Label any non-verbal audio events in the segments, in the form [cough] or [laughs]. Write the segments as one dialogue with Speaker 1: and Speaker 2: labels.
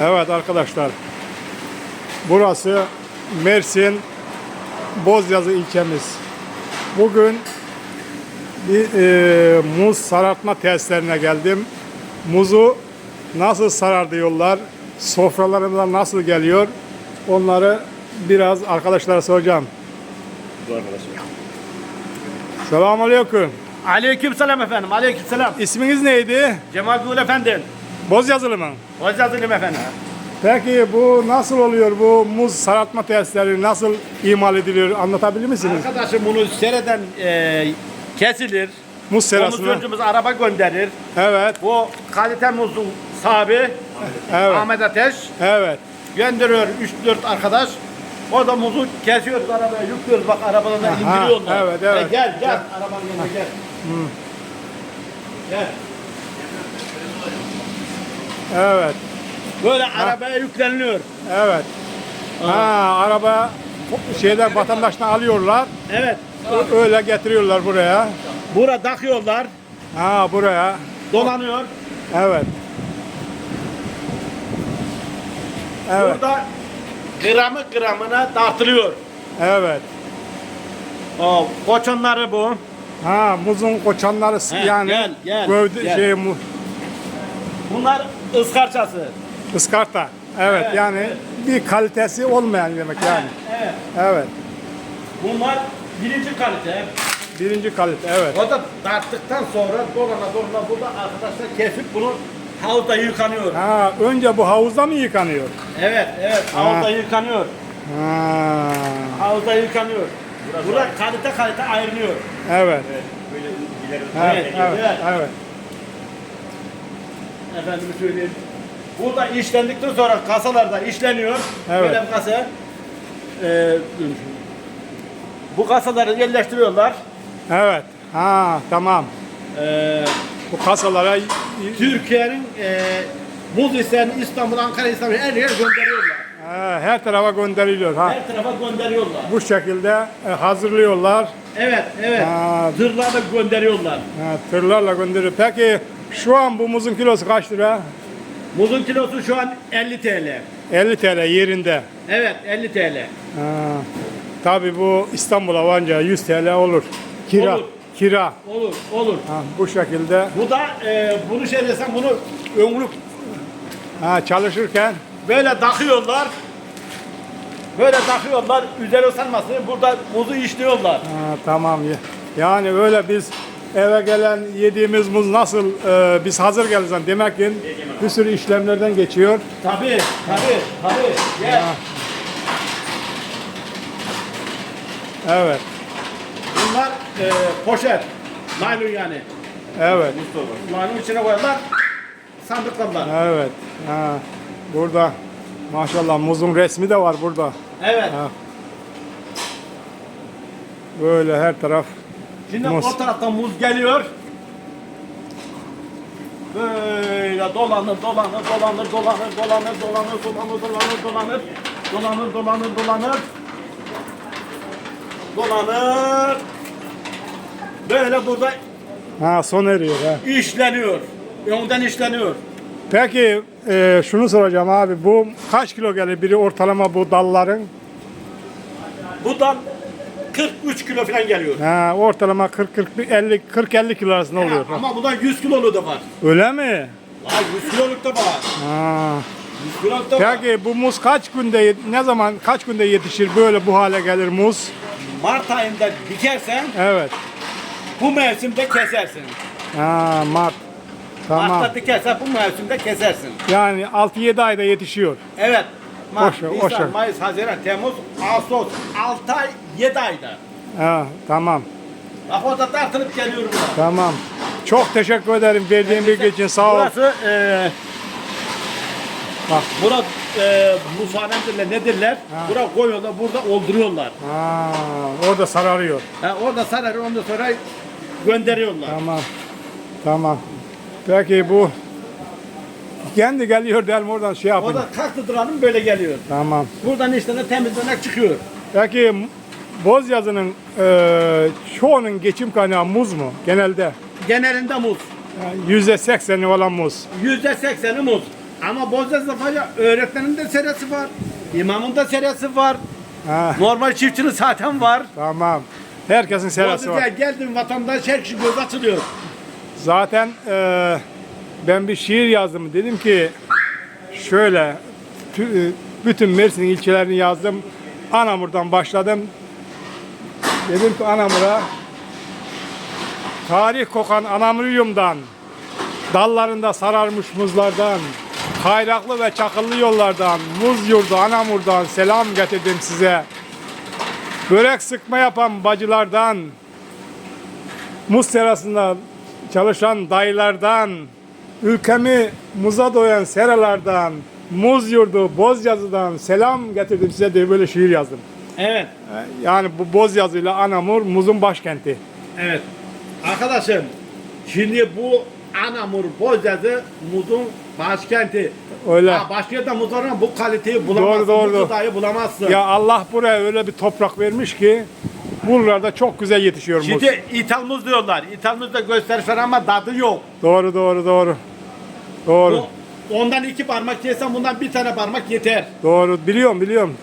Speaker 1: Evet arkadaşlar. Burası Mersin Bozyazı ilçemiz. Bugün bir e, muz sarartma tesislerine geldim. Muzu nasıl sarar diyorlar, sofralarımıza nasıl geliyor onları biraz arkadaşlara soracağım. Selamun Aleyküm.
Speaker 2: Aleyküm selam efendim. Aleyküm selam.
Speaker 1: İsminiz neydi?
Speaker 2: Cemal Gül efendim.
Speaker 1: Bozyazılı mı?
Speaker 2: Hoş geldiniz efendim.
Speaker 1: Peki bu nasıl oluyor? Bu muz sarartma tesisleri nasıl imal ediliyor? Anlatabilir misiniz?
Speaker 2: Arkadaşım bunu sereden e, kesilir.
Speaker 1: Muz serasını.
Speaker 2: Komisyonumuz araba gönderir.
Speaker 1: Evet,
Speaker 2: Bu kalite muzun sahibi
Speaker 1: evet,
Speaker 2: Ahmet Ateş
Speaker 1: evet.
Speaker 2: gönderiyor 3-4 arkadaş. O da muzu kesiyoruz arabaya yüklüyoruz bak arabadan da
Speaker 1: Aha,
Speaker 2: indiriyorlar.
Speaker 1: evet, evet.
Speaker 2: E, gel gel arabanın yanına gel. Gel.
Speaker 1: Evet,
Speaker 2: Böyle arabaya yükleniliyor.
Speaker 1: evet. Ha, araba şeyden vatandaştan alıyorlar.
Speaker 2: Evet.
Speaker 1: Öyle getiriyorlar buraya.
Speaker 2: Burada takıyorlar.
Speaker 1: Ha buraya.
Speaker 2: Dolanıyor.
Speaker 1: Evet. Evet.
Speaker 2: Burada gramı gramına tartılıyor.
Speaker 1: Evet.
Speaker 2: O koçonları bu.
Speaker 1: Ha muzun koçanları
Speaker 2: He,
Speaker 1: yani
Speaker 2: gel, gel,
Speaker 1: gövde
Speaker 2: gel.
Speaker 1: şey mu,
Speaker 2: Bunlar ıskarçası.
Speaker 1: ıskarta. Evet,
Speaker 2: Evet,
Speaker 1: yani
Speaker 2: evet.
Speaker 1: bir kalitesi olmayan demek yani.
Speaker 2: Evet.
Speaker 1: Evet.
Speaker 2: Bunlar birinci kalite.
Speaker 1: Birinci kalite evet.
Speaker 2: O da tarttıktan sonra dolana dolana burada arkadaşlar kesip bunu havuzda yıkanıyor.
Speaker 1: Ha önce bu havuzda mı yıkanıyor?
Speaker 2: Evet, evet. Havuzda yıkanıyor.
Speaker 1: Ha.
Speaker 2: Havuzda yıkanıyor. Burada kalite kalite ayrılıyor.
Speaker 1: Evet.
Speaker 2: Evet,
Speaker 1: Evet, evet,
Speaker 2: evet.
Speaker 1: evet.
Speaker 2: Efendime söyleyeyim. Burada işlendikten sonra kasalarda işleniyor.
Speaker 1: Evet.
Speaker 2: Böyle bir kasa. Ee, bu kasaları yerleştiriyorlar.
Speaker 1: Evet. Ha tamam.
Speaker 2: Ee,
Speaker 1: Bu kasalara
Speaker 2: Türkiye'nin e, muz İstanbul, Ankara, İstanbul her yere gönderiyorlar.
Speaker 1: ha, her tarafa gönderiliyor ha.
Speaker 2: Her tarafa gönderiyorlar.
Speaker 1: Bu şekilde e, hazırlıyorlar.
Speaker 2: Evet, evet.
Speaker 1: Ha.
Speaker 2: Tırlarla gönderiyorlar.
Speaker 1: Ha, tırlarla gönderiyor. Peki şu an bu muzun kilosu kaç lira?
Speaker 2: Muzun kilosu şu an 50 TL.
Speaker 1: 50 TL yerinde.
Speaker 2: Evet, 50 TL.
Speaker 1: Ha. Tabii bu İstanbul'a varınca 100 TL olur. Kira.
Speaker 2: Olur.
Speaker 1: Kira.
Speaker 2: Olur, olur.
Speaker 1: Ha, bu şekilde
Speaker 2: Bu da e, bunu şey desem bunu önlük
Speaker 1: ha, çalışırken
Speaker 2: Böyle takıyorlar. Böyle takıyorlar. Üzeri ısınmasın. Burada muzu işliyorlar.
Speaker 1: Ha, tamam. ya- Yani öyle biz eve gelen yediğimiz muz nasıl e, biz hazır gelirsen demek ki bir sürü işlemlerden geçiyor.
Speaker 2: Tabii, tabii, tabii. Gel.
Speaker 1: Evet.
Speaker 2: Bunlar e, poşet. Naylon yani.
Speaker 1: Evet.
Speaker 2: Naylon içine koyarlar. Sandıklarlar.
Speaker 1: Evet. Ha, burada maşallah muzun resmi de var burada.
Speaker 2: Evet.
Speaker 1: Ha. Böyle her taraf
Speaker 2: Şimdi
Speaker 1: muz.
Speaker 2: o taraftan muz geliyor. Böyle dolanır, dolanır, dolanır, dolanır, dolanır, dolanır, dolanır, dolanır, dolanır, dolanır, dolanır, dolanır, dolanır. Böyle burada
Speaker 1: ha, son eriyor. Ha.
Speaker 2: işleniyor. Önden işleniyor.
Speaker 1: Peki e, şunu soracağım abi bu kaç kilo gelir biri ortalama bu dalların?
Speaker 2: Buradan 43 kilo falan geliyor.
Speaker 1: Ha, ortalama 40 40 50 40 50 kilo arasında oluyor.
Speaker 2: Ama buradan 100 kilolu da var.
Speaker 1: Öyle mi?
Speaker 2: Vay 100 kiloluk da var.
Speaker 1: Ha.
Speaker 2: 100 kiloluk da var.
Speaker 1: Peki bu muz kaç günde ne zaman kaç günde yetişir böyle bu hale gelir muz?
Speaker 2: Mart ayında dikersen
Speaker 1: Evet.
Speaker 2: bu mevsimde kesersin.
Speaker 1: Ha, Mart. Tamam.
Speaker 2: Mart'ta dikersen bu mevsimde kesersin.
Speaker 1: Yani 6-7 ayda yetişiyor.
Speaker 2: Evet. Mart,
Speaker 1: Boş ver,
Speaker 2: Nisan,
Speaker 1: boş ver.
Speaker 2: Mayıs, Haziran, Temmuz, Ağustos. 6 ay 7 ayda.
Speaker 1: Ha, tamam.
Speaker 2: Bak orada tartılıp geliyor buna.
Speaker 1: Tamam. Çok teşekkür ederim verdiğin bilgi için sağ ol.
Speaker 2: Burası e,
Speaker 1: Bak.
Speaker 2: Bura e, musanemdirler nedirler? Bura koyuyorlar burada olduruyorlar.
Speaker 1: Ha, orada sararıyor.
Speaker 2: Ha, orada sararıyor ondan sonra gönderiyorlar.
Speaker 1: Tamam. Tamam. Peki bu [laughs] kendi geliyor mi oradan şey yapın.
Speaker 2: Orada kalktı duralım böyle geliyor.
Speaker 1: Tamam.
Speaker 2: Buradan işte ne temizlenek çıkıyor.
Speaker 1: Peki Bozyazı'nın e, çoğunun geçim kaynağı muz mu genelde?
Speaker 2: Genelinde muz.
Speaker 1: Yüzde sekseni olan muz.
Speaker 2: Yüzde sekseni muz. Ama Bozca Zafaya öğretmenin de serisi var. İmamın da serisi var.
Speaker 1: Ha,
Speaker 2: Normal çiftçinin zaten var.
Speaker 1: tamam. Herkesin serası
Speaker 2: Bozca'ya
Speaker 1: var.
Speaker 2: geldim vatandaş her kişi göz açılıyor.
Speaker 1: Zaten e, ben bir şiir yazdım. Dedim ki şöyle e, bütün Mersin ilçelerini yazdım. Anamur'dan başladım. Dedim ki Anamur'a tarih kokan Anamur'yumdan dallarında sararmış muzlardan kayraklı ve çakıllı yollardan muz yurdu Anamur'dan selam getirdim size. Börek sıkma yapan bacılardan muz serasında çalışan dayılardan, ülkemi muza doyan seralardan, muz yurdu Bozyazı'dan selam getirdim size diye böyle şiir yazdım.
Speaker 2: Evet.
Speaker 1: Yani bu Bozyazı ile Anamur muzun başkenti.
Speaker 2: Evet. Arkadaşım şimdi bu Anamur Bozca'sı muzun başkenti.
Speaker 1: Öyle.
Speaker 2: Ha, başka yerde muzlarına bu kaliteyi bulamazsın.
Speaker 1: Doğru, doğru,
Speaker 2: bu gıdayı bulamazsın.
Speaker 1: Ya Allah buraya öyle bir toprak vermiş ki buralarda çok güzel yetişiyor muz.
Speaker 2: Şimdi ithal muz diyorlar. İthal muz da gösteriş var ama tadı yok.
Speaker 1: Doğru doğru doğru. Doğru.
Speaker 2: Bu, ondan iki parmak yesen bundan bir tane parmak yeter.
Speaker 1: Doğru biliyorum biliyorum.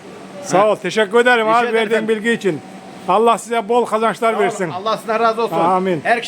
Speaker 1: Sağ ol. Teşekkür ederim
Speaker 2: Rica
Speaker 1: abi
Speaker 2: ederim
Speaker 1: verdiğin
Speaker 2: efendim.
Speaker 1: bilgi için. Allah size bol kazançlar versin.
Speaker 2: Allah sizden razı olsun.
Speaker 1: Amin.
Speaker 2: Her kişi